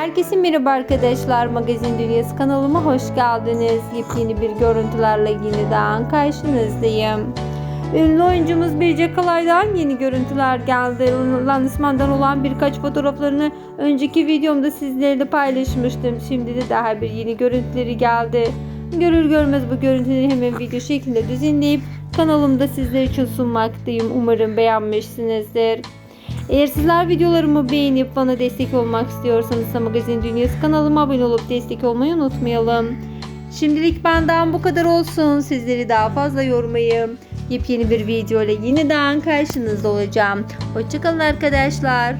Herkese merhaba arkadaşlar. Magazin Dünyası kanalıma hoş geldiniz. Yepyeni bir görüntülerle yeniden karşınızdayım. Ünlü oyuncumuz Birce Kalay'dan yeni görüntüler geldi. Lansmandan olan birkaç fotoğraflarını önceki videomda sizlerle paylaşmıştım. Şimdi de daha bir yeni görüntüleri geldi. Görür görmez bu görüntüleri hemen video şeklinde düzenleyip kanalımda sizler için sunmaktayım. Umarım beğenmişsinizdir. Eğer sizler videolarımı beğenip bana destek olmak istiyorsanız Magazin Dünyası kanalıma abone olup destek olmayı unutmayalım. Şimdilik benden bu kadar olsun. Sizleri daha fazla yormayı, yepyeni bir video ile yeniden karşınızda olacağım. Hoşçakalın arkadaşlar.